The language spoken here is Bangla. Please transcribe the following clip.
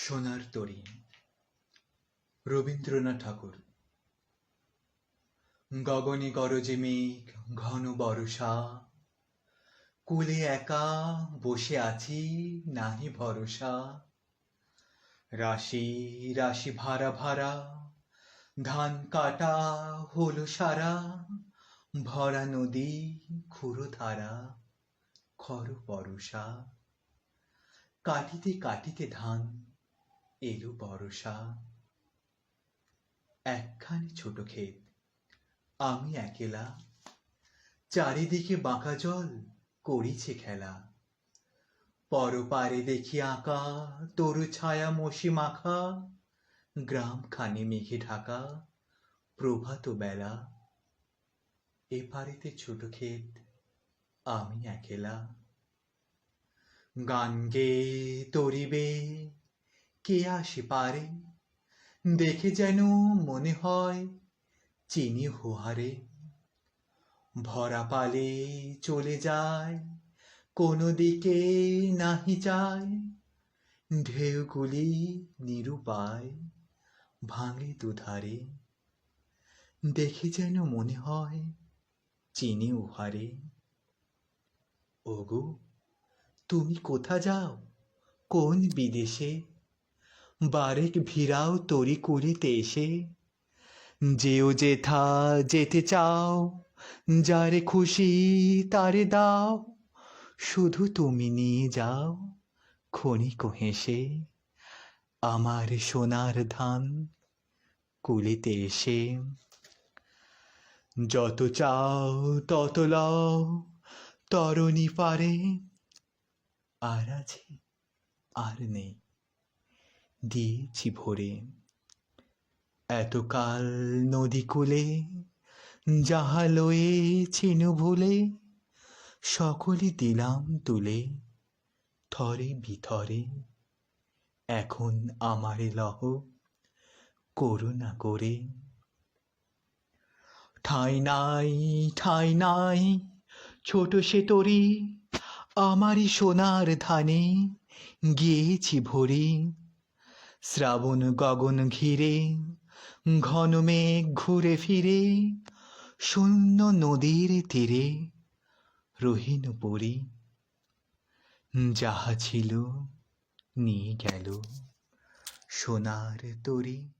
সোনার তরী। রবীন্দ্রনাথ ঠাকুর। গগনে গরজে মেঘ, ঘন বরষা। কুলে একা বসে আছি, নাহি ভরসা। রাশি রাশি ভাড়া ভাড়া, ধান কাটা হলো সারা, ভরা নদী খুরো ধারা খর বরষা কাটিতে কাটিতে ধান এলো বরষা। একখানি ছোট ক্ষেত, আমি একেলা। চারিদিকে বাঁকা জল, করিছে খেলা। পরপারে দেখি আঁকা, তরু ছায়া মশি মাখা। গ্রাম খানে মেঘে ঢাকা, প্রভাত বেলা। এপারেতে ছোট ক্ষেত, আমি একেলা। গান গে, তরিবে কে আসে পারে? দেখে যেন মনে হয় চিনি হোহারে। ভরা পালে চলে যায়, কোনো দিকে নাহি যায়। ঢেউগুলি নিরুপায় ভাঙে দুধারে। দেখে যেন মনে হয় চিনি উহারে। ওগো, তুমি কোথা যাও? কোন বিদেশে? বারেক ভিড়াও তরি করিতে এসে। যেও যেথা যেতে চাও, যারে খুশি তারে দাও। শুধু তুমি নিয়ে যাও ক্ষণিক হেসে। আমার সোনার ধান কুলিতে এসে। যত চাও তত লও, তরণী পারে। আর আছে আর নেই। দিয়েছি ভরে। এতকাল নদী কূলে, যাহা লয়ে ছিনু ভুলে সকলে দিলাম তুলে, থরে বিথরে। এখন আমারে লহ করুণা করে। ঠাই নাই ঠাই নাই, ছোট সে তরি, আমারই সোনার ধানে গিয়েছি ভরে। শ্রাবণ গগন ঘিরে, ঘন মেঘ ঘুরে ফিরে, শূন্য নদীর তীরে রহিন পরি। যাহা ছিল নিয়ে গেল সোনার তরী।